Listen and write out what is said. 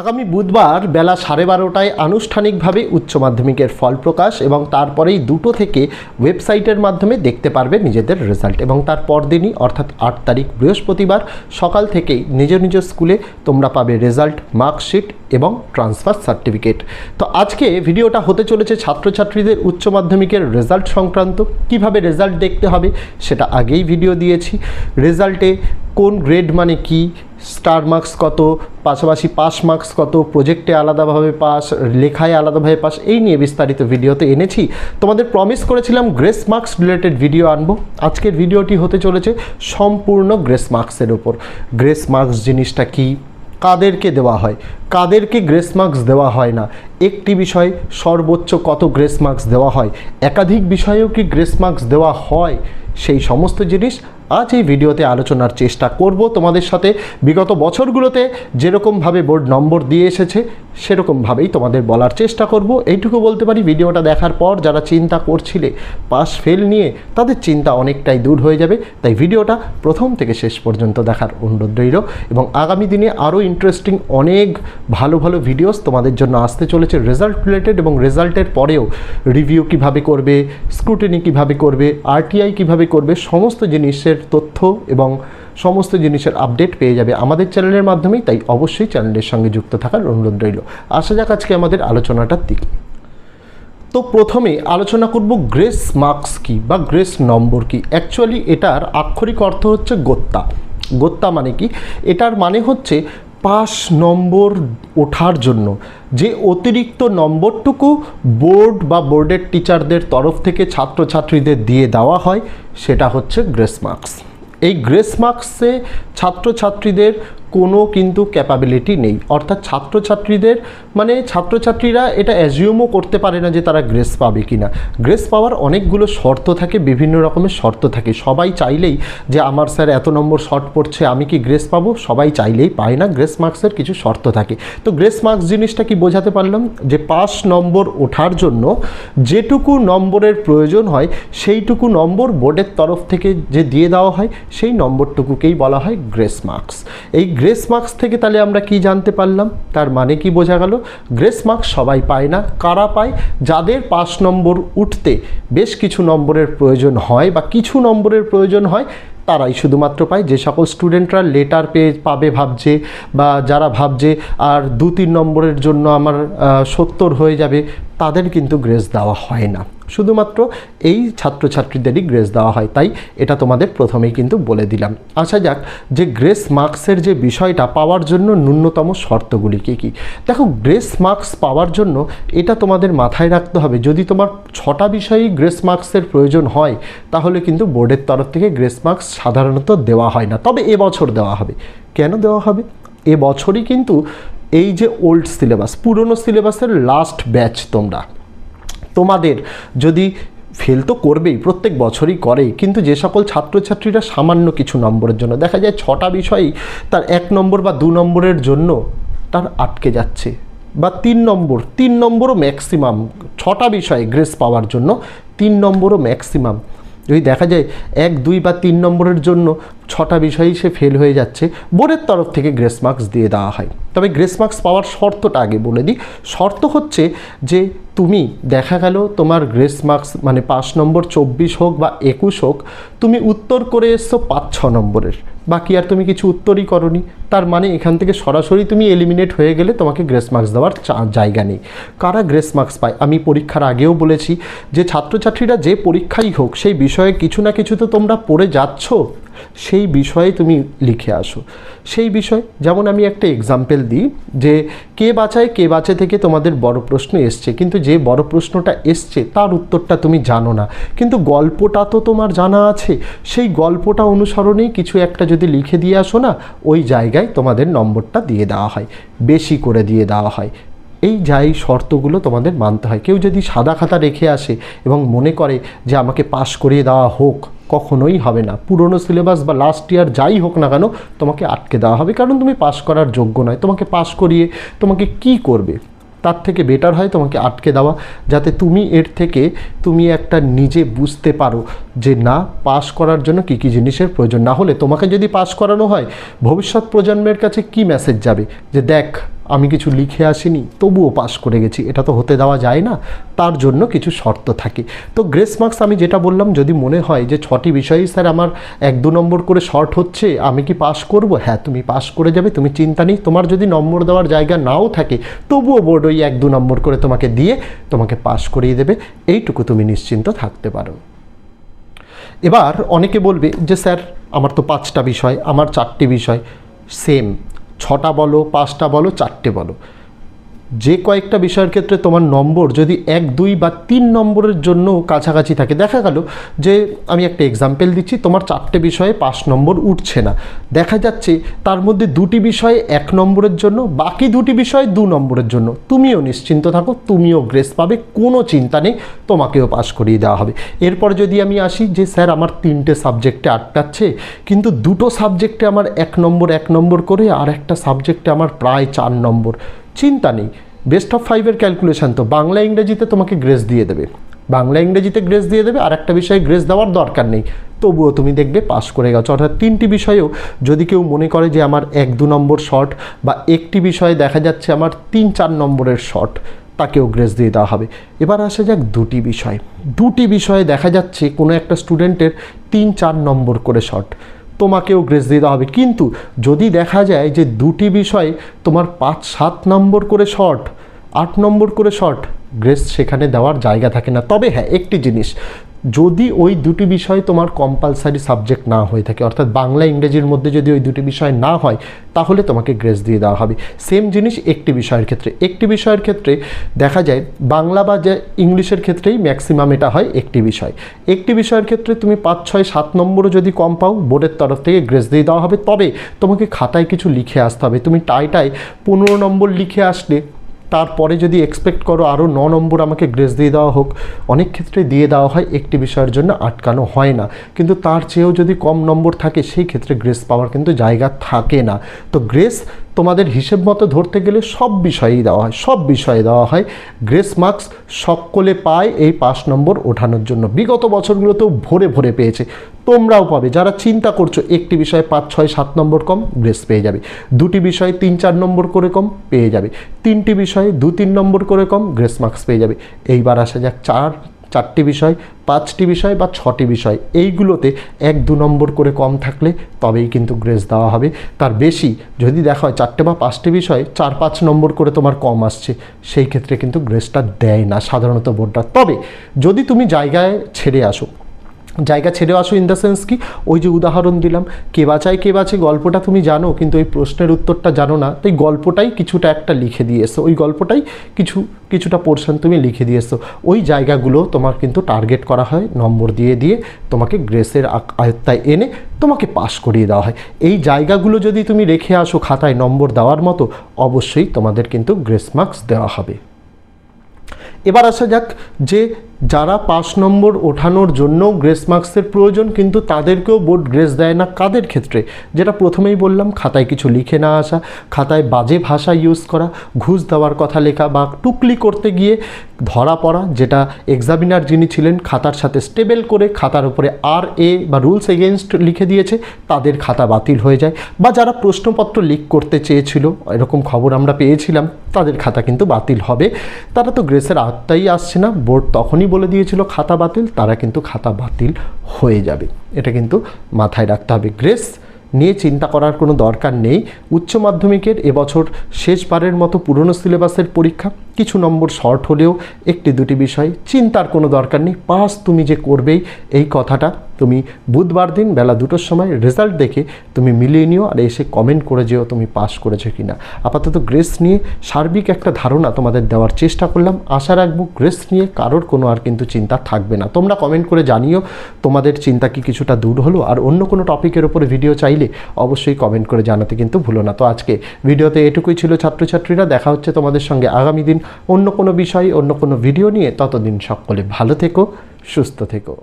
আগামী বুধবার বেলা সাড়ে বারোটায় আনুষ্ঠানিকভাবে উচ্চ মাধ্যমিকের ফল প্রকাশ এবং তারপরেই দুটো থেকে ওয়েবসাইটের মাধ্যমে দেখতে পারবে নিজেদের রেজাল্ট এবং তার পরদিনই, অর্থাৎ আট তারিখ বৃহস্পতিবার, সকাল থেকেই নিজ নিজ স্কুলে তোমরা পাবে রেজাল্ট, মার্কশিট এবং ট্রান্সফার সার্টিফিকেট। তো আজকে ভিডিওটা হতে চলেছে ছাত্রছাত্রীদের উচ্চ মাধ্যমিকের রেজাল্ট সংক্রান্ত। কীভাবে রেজাল্ট দেখতে হবে সেটা আগেই ভিডিও দিয়েছি। রেজাল্টে কোন গ্রেড মানে কি? স্টার মার্কস কত, পাশাপাশি পাস মার্কস কত প্রজেক্টে আলাদাভাবে পাস লেখায় আলাদাভাবে পাস এই নিয়ে বিস্তারিত ভিডিওতে এনেছি। তোমাদের প্রমিস করেছিলাম গ্রেস মার্কস রিলেটেড ভিডিও আনব। আজকের ভিডিওটি হতে চলেছে সম্পূর্ণ গ্রেস মার্কসের ওপর গ্রেস মার্কস জিনিসটা কী? কাদেরকে দেওয়া হয়? কাদেরকে গ্রেস মার্কস দেওয়া হয় না? একটি বিষয়, সর্বোচ্চ কত গ্রেস মার্কস দেওয়া হয়? একাধিক বিষয়েও কি গ্রেস মার্কস দেওয়া হয়? সেই সমস্ত জিনিস আজ এই ভিডিওতে আলোচনার চেষ্টা করব তোমাদের সাথে। বিগত বছরগুলোতে যেরকমভাবে বোর্ড নম্বর দিয়ে এসেছে, সেরকমভাবেই তোমাদের বলার চেষ্টা করব। এইটুকু বলতে পারি, ভিডিওটা দেখার পর যারা চিন্তা করছিলে পাস ফেল নিয়ে, তাদের চিন্তা অনেকটাই দূর হয়ে যাবে। তাই ভিডিওটা প্রথম থেকে শেষ পর্যন্ত দেখার অনুরোধ রইল। এবং আগামী দিনে আরও ইন্টারেস্টিং অনেক ভালো ভালো ভিডিওস তোমাদের জন্য আসতে চলেছে রেজাল্ট রিলেটেড এবং রেজাল্টের পরেও রিভিউ কীভাবে করবে স্ক্রুটিনি কীভাবে করবে আরটিআই কীভাবে করবে, সমস্ত জিনিসের তথ্য এবং সমস্ত জিনিসের আপডেট পেয়ে যাবে আমাদের চ্যানেলের মাধ্যমেই, তাই অবশ্যই চ্যানেলের সঙ্গে যুক্ত থাকার অনুরোধ রইল। আসা যাক আজকে আমাদের আলোচনাটার দিকে। তো প্রথমে আলোচনা করব গ্রেস মার্কস কি বা গ্রেস নম্বর কি? অ্যাকচুয়ালি এটার আক্ষরিক অর্থ হচ্ছে গোত্তা। গোত্তা মানে কি? এটার মানে হচ্ছে পাস নম্বর ওঠার জন্য যে অতিরিক্ত নম্বরটুকু বোর্ড বা বোর্ডের টিচারদের তরফ থেকে ছাত্রছাত্রীদের দিয়ে দেওয়া হয়, সেটা হচ্ছে গ্রেস মার্কস। এই গ্রেস মার্কসে ছাত্রছাত্রীদের কোনো কিন্তু ক্যাপাবিলিটি নেই। অর্থাৎ ছাত্রছাত্রীদের মানে ছাত্রছাত্রীরা এটা অ্যাজিউমও করতে পারে না যে তারা গ্রেস পাবে কি না গ্রেস পাওয়ার অনেকগুলো শর্ত থাকে, বিভিন্ন রকমের শর্ত থাকে। সবাই চাইলেই যে, আমার স্যার এত নম্বর শর্ট পড়ছে, আমি কি গ্রেস পাবো? সবাই চাইলেই পায় না। গ্রেস মার্কসের কিছু শর্ত থাকে। তো গ্রেস মার্কস জিনিসটা কি বোঝাতে পারলাম? যে পাস নম্বর ওঠার জন্য যেটুকু নম্বরের প্রয়োজন হয়, সেইটুকু নম্বর বোর্ডের তরফ থেকে যে দিয়ে দেওয়া হয়, সেই নম্বরটুকুকেই বলা হয় গ্রেস মার্কস এই গ্রেস মার্কস থেকে তাহলে আমরা কি জানতে পারলাম? তার মানে কি বোঝা গেল? গ্রেস মার্কস সবাই পায় না। কারা পায়? যাদের পাঁচ নম্বর উঠতে বেশ কিছু নম্বরের প্রয়োজন হয় বা কিছু নম্বরের প্রয়োজন হয়, তারাই শুধুমাত্র পায়। যে সকল স্টুডেন্টরা লেটার পেয়ে পাবে ভাবছে বা যারা ভাবছে, আর দু তিন নম্বরের জন্য আমার সত্তর হয়ে যাবে, তাদের কিন্তু গ্রেস দেওয়া হয় না। শুধুমাত্র এই ছাত্রছাত্রীদেরই গ্রেস দেওয়া হয়, তাই এটা তোমাদের প্রথমেই কিন্তু বলে দিলাম। আসা যাক, যে গ্রেস মার্কসের যে বিষয়টা পাওয়ার জন্য ন্যূনতম শর্তগুলি কী কী? দেখো, গ্রেস মার্কস পাওয়ার জন্য এটা তোমাদের মাথায় রাখতে হবে। যদি তোমার ছটা বিষয়েই গ্রেস মার্কসের প্রয়োজন হয়, তাহলে কিন্তু বোর্ডের তরফ থেকে গ্রেস মার্কস সাধারণত দেওয়া হয় না। তবে এবছর দেওয়া হবে। কেন দেওয়া হবে? এবছরই কিন্তু এই যে ওল্ড সিলেবাস, পুরনো সিলেবাসের লাস্ট ব্যাচ তোমরা। তোমাদের যদি ফেল তো করবেই, প্রত্যেক বছরই করে কিন্তু যে সকল ছাত্রছাত্রীরা সামান্য কিছু নম্বরের জন্য, দেখা যায় ছটা বিষয়ই তার এক নম্বর বা দু নম্বরের জন্য তার আটকে যাচ্ছে, বা তিন নম্বর, তিন নম্বরও ম্যাক্সিমাম ছটা বিষয়ে গ্রেস পাওয়ার জন্য তিন নম্বরও ম্যাক্সিমাম যদি দেখা যায় এক, দুই বা তিন নম্বরের জন্য ছটা বিষয়েই সে ফেল হয়ে যাচ্ছে। বোর্ডের তরফ থেকে গ্রেস মার্কস দিয়ে দেওয়া হয়। তবে গ্রেস মার্কস পাওয়ার শর্তটা আগে বলে দিই। শর্ত হচ্ছে যে তুমি দেখা গেল তোমার গ্রেস মার্কস মানে পাঁচ নম্বর চব্বিশ হোক বা একুশ হোক, তুমি উত্তর করে এসছো পাঁচ, ছ নম্বরের। বাকি আর তুমি কিছু উত্তরই করনি। তার মানে এখান থেকে সরাসরি তুমি এলিমিনেট হয়ে গেলে তোমাকে গ্রেস মার্কস দেওয়ার জায়গা নেই। কারা গ্রেস মার্কস পায়? আমি পরীক্ষার আগেও বলেছি যে ছাত্রছাত্রীরা যে পরীক্ষাই হোক, সেই বিষয়ে কিছু না কিছু তো তোমরা পড়ে যাচ্ছ। সেই বিষয়ে তুমি লিখে আসো। সেই বিষয়, যেমন আমি একটা এক্সাম্পল দিই যে কে বাঁচায় কে বাঁচে থেকে তোমাদের বড় প্রশ্ন এসছে, কিন্তু যে বড় প্রশ্নটা এসছে তার উত্তরটা তুমি জানো না। কিন্তু গল্পটা তো তোমার জানা আছে, সেই গল্পটা অনুসরণেই কিছু একটা যদি লিখে দিয়ে আসো না, ওই জায়গায় তোমাদের নম্বরটা দিয়ে দেওয়া হয়, বেশি করে দিয়ে দেওয়া হয়। এই যাই শর্তগুলো তোমাদের মানতে হয়। কেউ যদি সাদা খাতা রেখে আসে এবং মনে করে যে আমাকে পাশ করিয়ে দেওয়া হোক, কখনোই হবে না। পুরনো সিলেবাস বা লাস্ট ইয়ার যাই হোক না কেন, তোমাকে আটকে দেওয়া হবে। কারণ তুমি পাস করার যোগ্য নয়। তোমাকে পাস করিয়ে তোমাকে কি করবে? তার থেকে বেটার হয় তোমাকে আটকে দেওয়া। যাতে তুমি এর থেকে, তুমি একটা নিজে বুঝতে পারো যে না পাস করার জন্য কী কী জিনিসের প্রয়োজন। না হলে তোমাকে যদি পাস করানো হয়, ভবিষ্যৎ প্রজন্মের কাছে কি মেসেজ যাবে? যে দেখ আমি কিছু লিখে আসিনি, তবুও পাশ করে গেছি। এটা তো হতে দেওয়া যায় না, তার জন্য কিছু শর্ত থাকে। তো গ্রেস মার্কস আমি যেটা বললাম, যদি মনে হয় যে ছটি বিষয়ই স্যার আমার এক দু নম্বর করে শর্ট হচ্ছে, আমি কি পাশ করব? হ্যাঁ তুমি পাশ করে যাবে, তুমি চিন্তা নেই। তোমার যদি নম্বর দেওয়ার জায়গা নাও থাকে, তবুও বোর্ড ওই এক দু নম্বর করে তোমাকে দিয়ে তোমাকে পাশ করিয়ে দেবে। এইটুকু তুমি নিশ্চিন্ত থাকতে পারো। এবার অনেকে বলবে যে স্যার, আমার তো পাঁচটা বিষয়, আমার চারটি বিষয় সেম ছটা বলো পাঁচটা বলো চারটে বলো। যে কয়েকটা বিষয়ের ক্ষেত্রে তোমার নম্বর যদি এক, দুই বা তিন নম্বরের জন্য কাছাকাছি থাকে, দেখা গেল যে আমি একটা এক্সাম্পল দিচ্ছি, তোমার চারটে বিষয়ে পাঁচ নম্বর উঠছে না। দেখা যাচ্ছে তার মধ্যে দুটি বিষয়ে এক নম্বরের জন্য, বাকি দুটি বিষয়ে দু নম্বরের জন্য। তুমিও নিশ্চিন্ত থাকো, তুমিও গ্রেস পাবে, কোনো চিন্তা নেই, তোমাকেও পাস করিয়ে দেওয়া হবে। এরপর যদি আমি আসি যে, স্যার, আমার তিনটে সাবজেক্টে আটকাচ্ছে কিন্তু দুটো সাবজেক্টে আমার এক নম্বর এক নম্বর করে, আর একটা সাবজেক্টে আমার প্রায় চার নম্বর। চিন্তা নেই। বেস্ট অফ ফাইভের ক্যালকুলেশান তো বাংলা ইংরেজিতে তোমাকে গ্রেস দিয়ে দেবে। বাংলা ইংরেজিতে গ্রেস দিয়ে দেবে, আর একটা বিষয়ে গ্রেস দেওয়ার দরকার নেই। তবুও তুমি দেখবে পাস করে গেছো। অর্থাৎ তিনটি বিষয়েও যদি কেউ মনে করে যে আমার এক দু নম্বর শর্ট বা একটি বিষয়ে দেখা যাচ্ছে আমার তিন চার নম্বরের শর্ট তাকেও গ্রেস দিয়ে দেওয়া হবে। এবার আসা যাক দুটি বিষয়। দুটি বিষয়ে দেখা যাচ্ছে কোনো একটা স্টুডেন্টের তিন চার নম্বর করে শর্ট তোমাকেও গ্রেস দিতে হবে। কিন্তু যদি দেখা যায় যে দুটি বিষয় তোমার পাঁচ, সাত নম্বর করে শর্ট আট নম্বর করে শর্ট গ্রেস সেখানে দেওয়ার জায়গা থাকে না। তবে হ্যাঁ একটি জিনিস যদি ওই দুটি বিষয় তোমার কম্পালসারি সাবজেক্ট না হয়ে থাকে, অর্থাৎ বাংলা, ইংরেজির মধ্যে যদি ওই দুটি বিষয় না হয়, তাহলে তোমাকে গ্রেস দিয়ে দেওয়া হবে। সেম জিনিস একটি বিষয়ের ক্ষেত্রে। একটি বিষয়ের ক্ষেত্রে দেখা যায়, বাংলা বা যে ইংলিশের ক্ষেত্রেই ম্যাক্সিমাম এটা হয় একটি বিষয়। একটি বিষয়ের ক্ষেত্রে তুমি পাঁচ, ছয়, সাত নম্বরও যদি কম পাও, বোর্ডের তরফ থেকে গ্রেস দিয়ে দেওয়া হবে। তবে তোমাকে খাতায় কিছু লিখে আসতে হবে। তুমি টাইটায় পনেরো নম্বর লিখে আসলে তারপরে যদি এক্সপেক্ট করো আরও ন নম্বর আমাকে গ্রেস দিয়ে দেওয়া হোক, অনেক ক্ষেত্রে দিয়ে দেওয়া হয়, একটি বিষয়ের জন্য আটকানো হয় না। কিন্তু তার চেয়েও যদি কম নম্বর থাকে, সেই ক্ষেত্রে গ্রেস পাওয়ার কিন্তু জায়গা থাকে না। তো গ্রেস তোমাদের হিসেব মতো ধরতে গেলে সব বিষয়েই দেওয়া হয়, সব বিষয়ে দেওয়া হয়। গ্রেস মার্কস সকলে পায় এই পাঁচ নম্বর ওঠানোর জন্য। বিগত বছরগুলোতেও ভরে ভরে পেয়েছে। তোমরাও পাবে। যারা চিন্তা করছ একটি বিষয়ে পাঁচ, ছয়, সাত নম্বর কম, গ্রেস পেয়ে যাবে। দুটি বিষয়ে তিন, চার নম্বর করে কম, পেয়ে যাবে। তিনটি বিষয়ে দু, তিন নম্বর করে কম, গ্রেস মার্কস পেয়ে যাবে। এইবার আসা যাক চার চারটি বিষয়, পাঁচটি বিষয় বা ছটি বিষয়। এইগুলোতে এক দু নম্বর করে কম থাকলে তবেই কিন্তু গ্রেস দেওয়া হবে। তার বেশি যদি দেখা হয় চারটে বা পাঁচটি বিষয়, চার পাঁচ নম্বর করে তোমার কম আসছে, সেই ক্ষেত্রে কিন্তু গ্রেসটা দেয় না সাধারণত বোর্ডটা তবে যদি তুমি জায়গায় ছেড়ে আসো জায়গা ছেড়ে আসো ইন দ্য সেন্স কি, ওই যে উদাহরণ দিলাম, কে বাঁচায়, কে বাঁচে, গল্পটা তুমি জানো, কিন্তু ওই প্রশ্নের উত্তরটা জানো না তাই গল্পটাই কিছুটা একটা লিখে দিয়ে এসো। ওই গল্পটাই কিছু, কিছুটা পোর্শন তুমি লিখে দিয়ে এসো। ওই জায়গাগুলো তোমার কিন্তু টার্গেট করা হয়, নম্বর দিয়ে দিয়ে তোমাকে গ্রেসের আয়ত্তায় এনে তোমাকে পাশ করিয়ে দেওয়া হয়। এই জায়গাগুলো যদি তুমি রেখে আসো খাতায় নম্বর দেওয়ার মতো, অবশ্যই তোমাদের কিন্তু গ্রেস মার্কস দেওয়া হবে। এবার আসা যাক যে যারা পাঁচ নম্বর ওঠানোর জন্য গ্রেস মার্কসের প্রয়োজন, কিন্তু তাদেরকেও বোর্ড গ্রেস দেয় না কাদের ক্ষেত্রে? যেটা প্রথমেই বললাম, খাতায় কিছু লিখে না আসা, খাতায় বাজে ভাষা ইউজ করা, ঘুষ দেওয়ার কথা লেখা বা টুকলি করতে গিয়ে ধরা পড়া, যেটা এক্সামিনার যিনি ছিলেন, খাতার সাথে স্টেবেল করে খাতার উপরে আর এ বা রুলস এগেনস্ট লিখে দিয়েছে, তাদের খাতা বাতিল হয়ে যায়। বা যারা প্রশ্নপত্র লিক করতে চেয়েছিল, এরকম খবর আমরা পেয়েছিলাম, তাদের খাতা কিন্তু বাতিল হবে। তারা তো গ্রেসের আত্মাই আসছে না, বোর্ড তখনই বলে দিয়েছিল, খাতা বাতিল, তারা কিন্তু খাতা বাতিল হয়ে যাবে। এটা কিন্তু মাথায় রাখতে হবে। গ্রেস, নিয়ে চিন্তা করার কোনো দরকার নেই। উচ্চ মাধ্যমিকের এবছর শেষবারের মতো পুরনো সিলেবাসের পরীক্ষা। কিছু নম্বর শর্ট হলেও একটি দুটি বিষয়, চিন্তার কোনো দরকার নেই। পাস তুমি যে করবেই, এই কথাটা তুমি বুধবার দিন বেলা দুটোর সময় রেজাল্ট দেখে তুমি মিলিয়ে নিও আর এসে কমেন্ট করে যেও তুমি পাস করেছ কি না আপাতত গ্রেস নিয়ে সার্বিক একটা ধারণা তোমাদের দেওয়ার চেষ্টা করলাম। আশা রাখব গ্রেস নিয়ে কারোর কোনো আর কিন্তু চিন্তা থাকবে না। তোমরা কমেন্ট করে জানিও তোমাদের চিন্তা কি কিছুটা দূর হলো আর অন্য কোনো টপিকের উপরে ভিডিও চাইলে অবশ্যই কমেন্ট করে জানাতে কিন্তু ভুলো না। তো আজকে ভিডিওতে এটুকুই ছিল ছাত্রছাত্রীরা। দেখা হচ্ছে তোমাদের সঙ্গে আগামী দিন অন্য কোনো বিষয় অন্য কোনো ভিডিও নিয়ে ততদিন সকলে ভালো থেকো সুস্থ থেকো।